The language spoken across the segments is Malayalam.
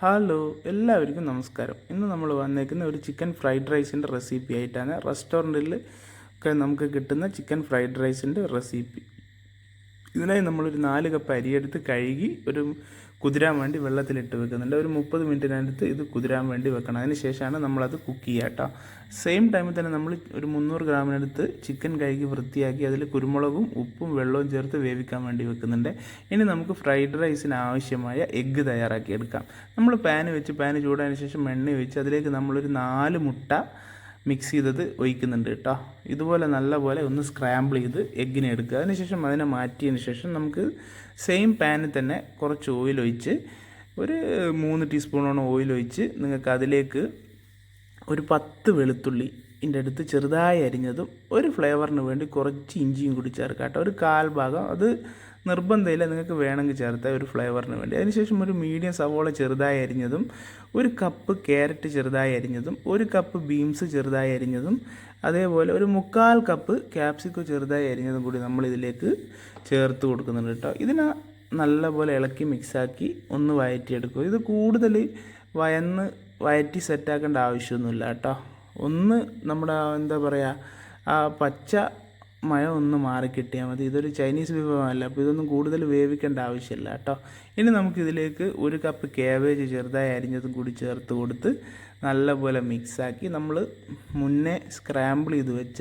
ഹലോ എല്ലാവർക്കും നമസ്കാരം. ഇന്ന് നമ്മൾ വന്നേക്കുന്ന ഒരു ചിക്കൻ ഫ്രൈഡ് റൈസിന്റെ റെസിപ്പി ആയിട്ടാണ്. റെസ്റ്റോറന്റിൽ ഒക്കെ നമുക്ക് കിട്ടുന്ന ചിക്കൻ ഫ്രൈഡ് റൈസിന്റെ റെസിപ്പി ഇതിനായി നമ്മളൊരു നാല് കപ്പ് അരിയെടുത്ത് കഴുകി ഒരു കുതിരാൻ വേണ്ടി വെള്ളത്തിലിട്ട് വെക്കുന്നുണ്ട്. ഒരു മുപ്പത് മിനിറ്റിനടുത്ത് ഇത് കുതിരാൻ വേണ്ടി വെക്കണം. അതിന് ശേഷമാണ് നമ്മളത് കുക്ക് ചെയ്യുക കേട്ടോ. സെയിം ടൈമിൽ തന്നെ നമ്മൾ ഒരു മുന്നൂറ് ഗ്രാമിനടുത്ത് ചിക്കൻ കഴുകി വൃത്തിയാക്കി അതിൽ കുരുമുളകും ഉപ്പും വെള്ളവും ചേർത്ത് വേവിക്കാൻ വേണ്ടി വെക്കുന്നുണ്ട്. ഇനി നമുക്ക് ഫ്രൈഡ് റൈസിന് ആവശ്യമായ എഗ്ഗ് തയ്യാറാക്കി എടുക്കാം. നമ്മൾ പാന് വെച്ച് പാന് ചൂടായതിനു ശേഷം എണ്ണ വെച്ച് അതിലേക്ക് നമ്മളൊരു നാല് മുട്ട മിക്സ് ചെയ്തത് ഒഴിക്കുന്നുണ്ട് കേട്ടോ ഇതുപോലെ നല്ല പോലെ ഒന്ന് സ്ക്രാമ്പിൾ ചെയ്ത് എഗ്ഗിനെ എടുക്കുക. അതിനുശേഷം അതിനെ മാറ്റിയതിന് ശേഷം നമുക്ക് സെയിം പാനിൽ തന്നെ കുറച്ച് ഓയിൽ ഒഴിച്ച് ഒരു മൂന്ന് ടീസ്പൂണോളം ഓയിൽ ഒഴിച്ച് നിങ്ങൾക്ക് അതിലേക്ക് ഒരു പത്ത് വെളുത്തുള്ളി ഇതിന്റെ അടുത്ത് ചെറുതായി അരിഞ്ഞതും ഒരു ഫ്ലേവറിന് വേണ്ടി കുറച്ച് ഇഞ്ചിയും കൂടി ചേർക്കാം കേട്ടോ. ഒരു കാൽ ഭാഗം. അത് നിർബന്ധമില്ല നിങ്ങൾക്ക് വേണമെങ്കിൽ ചേർത്താൽ ഒരു ഫ്ലേവറിന് വേണ്ടി. അതിനുശേഷം ഒരു മീഡിയം സവോള ചെറുതായി അരിഞ്ഞതും ഒരു കപ്പ് ക്യാരറ്റ് ചെറുതായി അരിഞ്ഞതും ഒരു കപ്പ് ബീൻസ് ചെറുതായി അരിഞ്ഞതും അതേപോലെ ഒരു മുക്കാൽ കപ്പ് ക്യാപ്സിക്കോ ചെറുതായി അരിഞ്ഞതും കൂടി നമ്മൾ ഇതിലേക്ക് ചേർത്ത് കൊടുക്കുന്നുണ്ട് കേട്ടോ. ഇതിനെ നല്ലപോലെ ഇളക്കി മിക്സാക്കി ഒന്ന് വയറ്റിയെടുക്കും ഇത് കൂടുതൽ വയന്ന് വയറ്റി സെറ്റാക്കേണ്ട ആവശ്യമൊന്നുമില്ല കേട്ടോ. ഒന്ന് നമ്മുടെ എന്താ പറയുക ആ പച്ച മഴ ഒന്ന് മാറിക്കിട്ടിയാൽ മതി. ഇതൊരു ചൈനീസ് വിഭവമല്ല. അപ്പോൾ ഇതൊന്നും കൂടുതൽ വേവിക്കേണ്ട ആവശ്യമില്ല കേട്ടോ. ഇനി നമുക്കിതിലേക്ക് ഒരു കപ്പ് കാബേജ് ചെറുതായി അരിഞ്ഞതും കൂടി ചേർത്ത് കൊടുത്ത് നല്ലപോലെ മിക്സാക്കി നമ്മൾ മുന്നേ സ്ക്രാമ്പിൾ ചെയ്ത് വെച്ച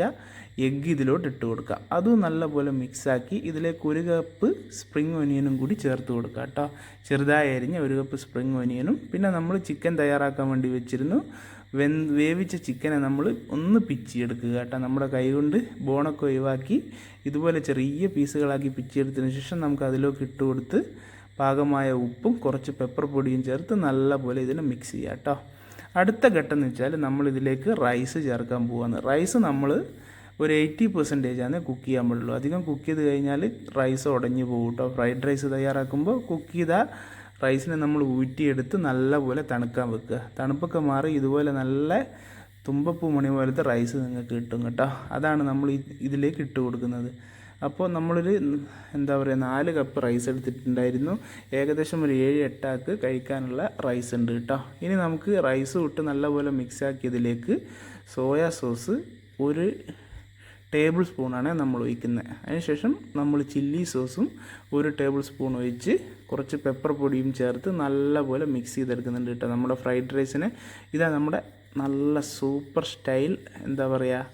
എഗ്ഗ് ഇതിലോട്ട് ഇട്ട് കൊടുക്കുക അതും നല്ലപോലെ മിക്സാക്കി ഇതിലേക്ക് ഒരു കപ്പ് സ്പ്രിങ് ഒനിയനും കൂടി ചേർത്ത് കൊടുക്കുക കേട്ടോ ചെറുതായി അരിഞ്ഞ ഒരു കപ്പ് സ്പ്രിങ് ഒനിയനും പിന്നെ നമ്മൾ ചിക്കൻ തയ്യാറാക്കാൻ വേണ്ടി വെച്ചിരുന്നു. വെ വേവിച്ച ചിക്കനെ നമ്മൾ ഒന്ന് പിച്ചിയെടുക്കുക കേട്ടോ നമ്മുടെ കൈ കൊണ്ട് ബോണൊക്കെ ഒഴിവാക്കി ഇതുപോലെ ചെറിയ പീസുകളാക്കി പിച്ചിയെടുത്തതിന് ശേഷം നമുക്ക് അതിലേക്ക് ഇട്ട് കൊടുത്ത് പാകമായ ഉപ്പും കുറച്ച് പെപ്പർ പൊടിയും ചേർത്ത് നല്ലപോലെ ഇതിനെ മിക്സ് ചെയ്യാം കേട്ടോ അടുത്ത ഘട്ടം എന്ന് വെച്ചാൽ നമ്മൾ ഇതിലേക്ക് റൈസ് ചേർക്കാൻ പോവാണ് റൈസ് നമ്മൾ ഒരു എയ്റ്റി പെർസെന്റേജ് ആണ് കുക്ക് ചെയ്യാൻ പാടുള്ളൂ. അധികം കുക്ക് ചെയ്ത് കഴിഞ്ഞാൽ റൈസ് ഉടഞ്ഞു പോകും കേട്ടോ ഫ്രൈഡ് റൈസ് തയ്യാറാക്കുമ്പോൾ കുക്ക് ചെയ്ത റൈസിനെ നമ്മൾ ഊറ്റിയെടുത്ത് നല്ലപോലെ തണുക്കാൻ വെക്കുക. തണുപ്പൊക്കെ മാറി ഇതുപോലെ നല്ല തുമ്പപ്പൂ മണി പോലത്തെ റൈസ് നിങ്ങൾക്ക് കിട്ടും കേട്ടോ. അതാണ് നമ്മൾ ഇതിലേക്ക് ഇട്ട് കൊടുക്കുന്നത്. അപ്പോൾ നമ്മളൊരു എന്താ പറയുക നാല് കപ്പ് റൈസ് എടുത്തിട്ടുണ്ടായിരുന്നു. ഏകദേശം ഒരു ഏഴ് എട്ടാക്ക് കഴിക്കാനുള്ള റൈസ് ഉണ്ട് കേട്ടോ ഇനി നമുക്ക് റൈസ് ഇട്ട് നല്ലപോലെ മിക്സ് ആക്കിയതിലേക്ക് സോയാ സോസ് ഒരു ടേബിൾ സ്പൂണാണ് നമ്മൾ ഒഴിക്കുന്നത് അതിനുശേഷം നമ്മൾ ചില്ലി സോസും ഒരു ടേബിൾ സ്പൂൺ ഒഴിച്ച് കുറച്ച് പെപ്പർ പൊടിയും ചേർത്ത് നല്ലപോലെ മിക്സ് ചെയ്തെടുക്കുന്നുണ്ട് കേട്ടോ നമ്മുടെ ഫ്രൈഡ് റൈസിന് ഇതാ നമ്മുടെ നല്ല സൂപ്പർ സ്റ്റൈൽ എന്താ പറയുക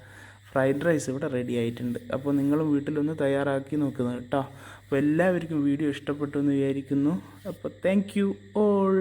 ഫ്രൈഡ് റൈസ് ഇവിടെ റെഡി ആയിട്ടുണ്ട്. അപ്പോൾ നിങ്ങളും വീട്ടിലൊന്ന് തയ്യാറാക്കി നോക്കുന്നത് കേട്ടോ. അപ്പോൾ എല്ലാവർക്കും വീഡിയോ ഇഷ്ടപ്പെട്ടു എന്ന് വിചാരിക്കുന്നു. അപ്പോൾ താങ്ക് യു ഓൾ